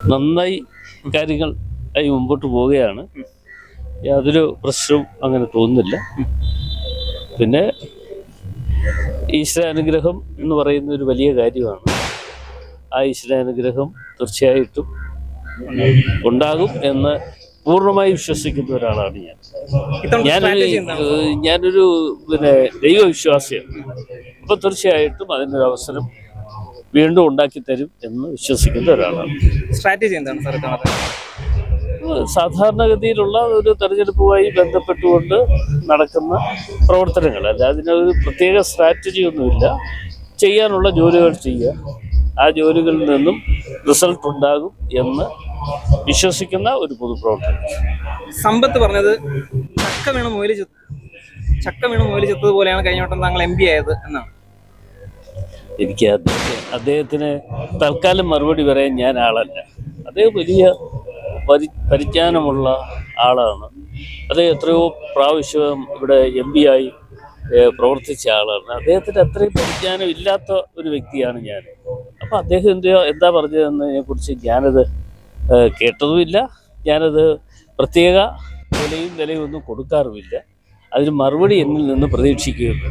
നന്നായി കാര്യങ്ങൾ ആയി മുമ്പോട്ട് പോവുകയാണ്. യാതൊരു പ്രശ്നവും അങ്ങനെ തോന്നുന്നില്ല. പിന്നെ ഈശ്വരാനുഗ്രഹം എന്ന് പറയുന്ന ഒരു വലിയ കാര്യമാണ്. ആ ഈശ്വരാനുഗ്രഹം തീർച്ചയായിട്ടും ഉണ്ടാകും എന്ന് പൂർണമായി വിശ്വസിക്കുന്ന ഒരാളാണ് ഞാൻ. ഞാനൊരു ഞാനൊരു പിന്നെ ദൈവവിശ്വാസിയാണ്. അപ്പം തീർച്ചയായിട്ടും അതിനൊരു അവസരം വീണ്ടും ഉണ്ടാക്കി തരും എന്ന് വിശ്വസിക്കുന്ന ഒരാളാണ്. സ്ട്രാറ്റജി എന്താണ് സാർ ഇത്തവണത്തെ സാധാരണഗതിയിലുള്ള ഒരു തെരഞ്ഞെടുപ്പുമായി ബന്ധപ്പെട്ടുകൊണ്ട് നടക്കുന്ന പ്രവർത്തനങ്ങൾ. അല്ല അതിനൊരു പ്രത്യേക സ്ട്രാറ്റജി ഒന്നുമില്ല. ചെയ്യാനുള്ള ജോലികൾ ചെയ്യുക. ആ ജോലികളിൽ നിന്നും റിസൾട്ട് ഉണ്ടാകും എന്ന് വിശ്വസിക്കുന്ന ഒരു പൊതുപ്രവർത്തനം സമ്പത്ത് പറഞ്ഞത് ചക്ക വീണ് ചത്ത് ചക്ക വീണ് മുയൽ ചത്തത് പോലെയാണ് കഴിഞ്ഞ വട്ടം താങ്കൾ എം പി ആയത് എന്നാണ്. എനിക്ക് അദ്ദേഹത്തെ അദ്ദേഹത്തിന് തൽക്കാലം മറുപടി പറയാൻ ഞാൻ ആളല്ല. അദ്ദേഹം വലിയ പരി പരിജ്ഞാനമുള്ള ആളാണ്. അദ്ദേഹം എത്രയോ പ്രാവശ്യം ഇവിടെ എം പി ആയി പ്രവർത്തിച്ച ആളാണ്. അദ്ദേഹത്തിന് അത്രയും പരിജ്ഞാനം ഇല്ലാത്ത ഒരു വ്യക്തിയാണ് ഞാൻ. അപ്പോൾ അദ്ദേഹം എന്തോ എന്താ പറഞ്ഞതെന്നതിനെ കുറിച്ച് ഞാനത് കേട്ടതുമില്ല. ഞാനത് പ്രത്യേക വിലയും വിലയും ഒന്നും കൊടുക്കാറുമില്ല. അതിന് മറുപടി എന്നിൽ നിന്ന് പ്രതീക്ഷിക്കുകയുള്ളൂ